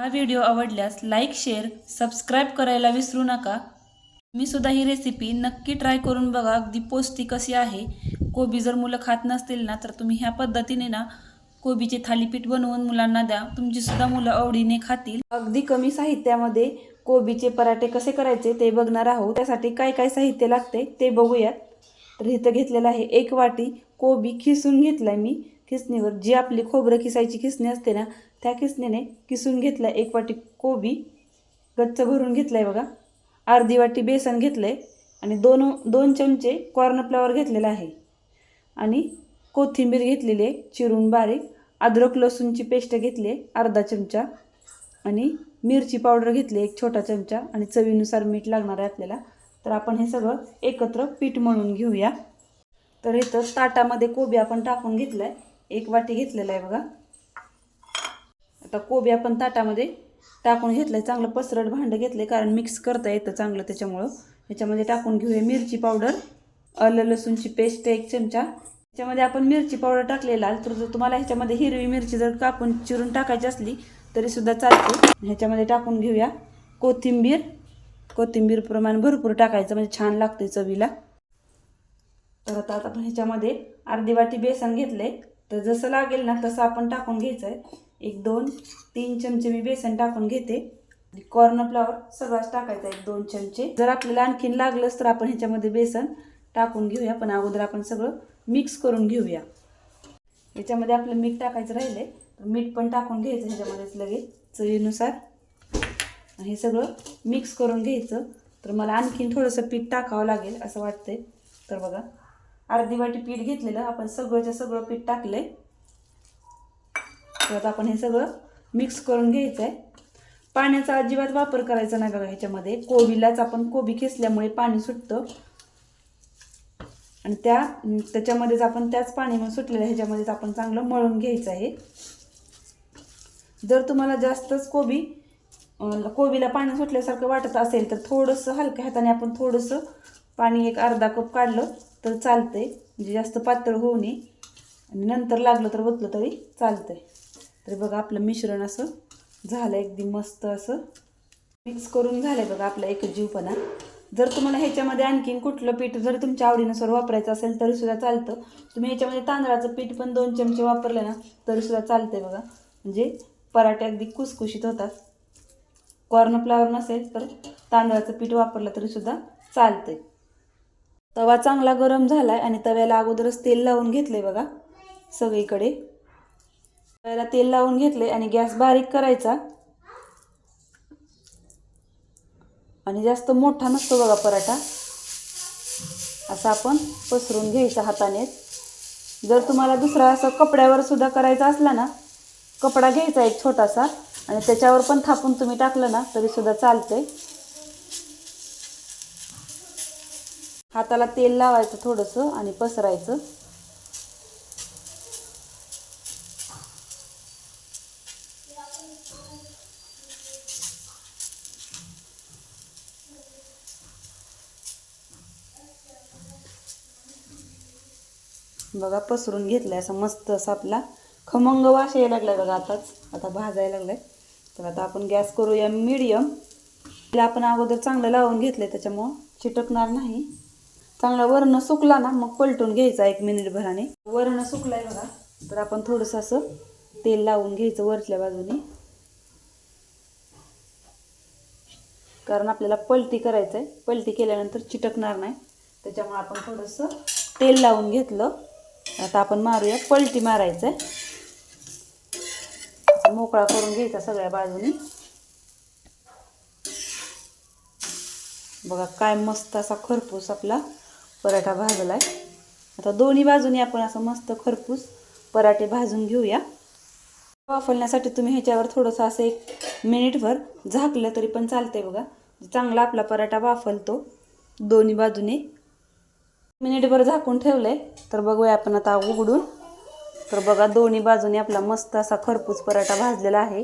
हा व्हिडिओ आवडल्यास like share subscribe करायला विसरू नका. मी सुद्धा ही रेसिपी नक्की ट्राय करून बघा. अगदी पौष्टिक अशी आहे. कोबी जर मुलं खात नसतील ना तर तुम्ही ह्या पद्धतीने ना कोबीचे थालीपीठ बनवून मुलांना द्या. तुमची सुद्धा मुलं आवडीने खातील. अगदी कमी साहित्यामध्ये कोबीचे पराठे कसे करायचे ते बघणार आहोत. त्यासाठी काय काय साहित्य लागते ते बघूयात. तर इथं घेतलेलं आहे एक वाटी कोबी खिसून घेतलाय मी. खिसणीवर जी आपली खोबरं खिसायची खिसणी असते ना त्या किसणीने किसून घेतला एक वाटी कोबी गच्च भरून घेतलाय बघा. अर्धी वाटी बेसन घेतलंय आणि दोन दोन चमचे कॉर्नफ्लॉवर घेतलेला आहे. आणि कोथिंबीर घेतलेली आहे चिरून बारीक. अद्रक लसूणची पेस्ट घेतली आहे अर्धा चमचा. आणि मिरची पावडर घेतली एक छोटा चमचा. आणि चवीनुसार मीठ लागणार आहे आपल्याला. तर आपण हे सगळं एकत्र पीठ मळून घेऊया. तर इथं ताटामध्ये कोबी आपण टाकून घेतलं आहे एक वाटी घेतलेला आहे बघा. आता कोबी आपण ताटामध्ये टाकून घेतलं आहे चांगलं पसरट भांडं घेतलं आहे कारण मिक्स करता येतं चांगलं त्याच्यामुळं. ह्याच्यामध्ये टाकून घेऊया मिरची पावडर आलं लसूणची पेस्ट एक चमचा. ह्याच्यामध्ये आपण मिरची पावडर टाकलेला तर जर तुम्हाला ह्याच्यामध्ये हिरवी मिरची जर कापून चिरून टाकायची असली तरीसुद्धा चालते. ह्याच्यामध्ये टाकून घेऊया कोथिंबीर. कोथिंबीर प्रमाण भरपूर टाकायचं म्हणजे छान लागते चवीला. तर आता आता आपण ह्याच्यामध्ये अर्धी वाटी बेसन घेतले तर जसं लागेल ना तसं आपण टाकून घ्यायचं आहे एक दोन तीन चमचे मी बेसन टाकून घेते. कॉर्नफ्लॉवर सगळंच टाकायचं एक दोन चमचे. जर आपल्याला आणखीन लागलंच तर आपण ह्याच्यामध्ये बेसन टाकून घेऊया पण अगोदर आपण सगळं मिक्स करून घेऊया. याच्यामध्ये आपलं मीठ टाकायचं राहिलं तर मीठ पण टाकून घ्यायचं ह्याच्यामध्येच लगेच चवीनुसार. हे सगळं मिक्स करून घ्यायचं. तर मला आणखीन थोडंसं पीठ टाकावं लागेल असं वाटतंय. तर बघा अर्धी वाटी पीठ घेतलेलं आपण सगळंच्या सगळं पीठ टाकलंय आहे परत आपण हे सगळं मिक्स करून घ्यायचं आहे पाण्याचा अजिबात वापर करायचा नाही बघा ह्याच्यामध्ये. कोबीलाच आपण कोबी खेचल्यामुळे पाणी सुटतं. आणि त्या त्याच्यामध्येच आपण त्याच पाणी मग सुटलेलं ह्याच्यामध्येच आपण चांगलं मळून घ्यायचं आहे. जर तुम्हाला जास्तच कोबी कोबीला पाणी सुटल्यासारखं वाटत असेल तर थोडंसं हलक्या हाताने आपण थोडंसं पाणी एक अर्धा कप काढलं तर चालतंय. म्हणजे जास्त पातळ होऊ नये. आणि नंतर लागलं तर ओतलं तरी चालतंय. तरी बघा आपलं मिश्रण असं झालं एकदम मस्त असं. मिक्स करून झालं बघा आपला एक जीवपणा. जर तुम्हाला ह्याच्यामध्ये आणखीन कुठलं पीठ जर तुमच्या आवडीनुसार वापरायचं असेल तरीसुद्धा चालतं. तुम्ही ह्याच्यामध्ये तांदळाचं पीठ पण दोन चमचे वापरले ना तरीसुद्धा चालतं आहे बघा. म्हणजे पराठे अगदी कुसकुशीत होतात. कॉर्नफ्लावर नसेल तर तांदळाचं पीठ वापरलं तरीसुद्धा चालतंय. तवा चांगला गरम झाला आहे आणि तव्याला अगोदरच तेल लावून घेतले बघा सगळीकडे. त्याला तेल लावून घेतले आणि गॅस बारीक करायचा. आणि जास्त मोठा नसतो बघा पराठा. असा आपण पसरून घ्यायचा हाताने. जर तुम्हाला दुसरा असं कपड्यावर सुद्धा करायचा असला ना कपडा घ्यायचा एक छोटासा आणि त्याच्यावर पण थापून तुम्ही टाकलं ना तरी सुद्धा चालतंय. हाताला तेल लावायचं थोडंसं आणि पसरायचं. बघा पसरून घेतलाय असा मस्त असा आपला. खमंग वास यायला लागलाय बघा आताच. आता भाजायला लागलाय. तर आता आपण गॅस करूया मिडियम. तिला आपण अगोदर चांगलं लावून घेतलंय त्याच्यामुळं चिटकणार नाही. चांगला वर्ण सुकला ना मग पलटून घ्यायचा एक मिनिटभराने वर्ण सुकलाय बघा. तर आपण थोडंसं असं तेल लावून घ्यायचं वरच्या बाजूने. कारण आपल्याला पलटी करायचं आहे पलटी केल्यानंतर चिटकणार नाही. त्याच्यामुळे आपण थोडंसं तेल लावून घेतलं. आता आपण मारूया. पलटी मारायचं आहे मोकळा करून घ्यायचा सगळ्या बाजूनी. बघा काय मस्त असा खरपूस आपला पराठा भाजला आहे आता दोन्ही बाजूनी आपण असं मस्त खरपूस पराठे भाजून घेऊया. वाफलण्यासाठी तुम्ही ह्याच्यावर थोडंसं असं एक मिनिटभर झाकलं तरी पण चालतंय बघा. चांगला आपला पराठा वाफलतो. दोन्ही बाजूने मिनिटभर झाकून ठेवलंय. तर बघूया आपण आता उघडून. तर बघा दोन्ही बाजूने आपला मस्त असा खरपूस पराठा भाजलेला आहे.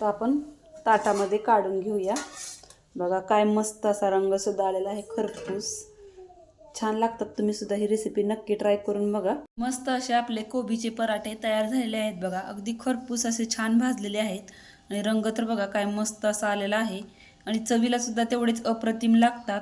तर आपण ताटामध्ये काढून घेऊया. बघा काय मस्त असा रंगसुद्धा आलेला आहे खरपूस. छान लागतात तुम्ही सुद्धा ही रेसिपी नक्की ट्राय करून बघा. मस्त असे आपले कोबीचे पराठे तयार झालेले आहेत बघा. अगदी खरपूस असे छान भाजलेले आहेत. आणि रंग तर बघा काय मस्त असा आलेला आहे. आणि चवीला सुद्धा तेवढेच अप्रतिम लागतात.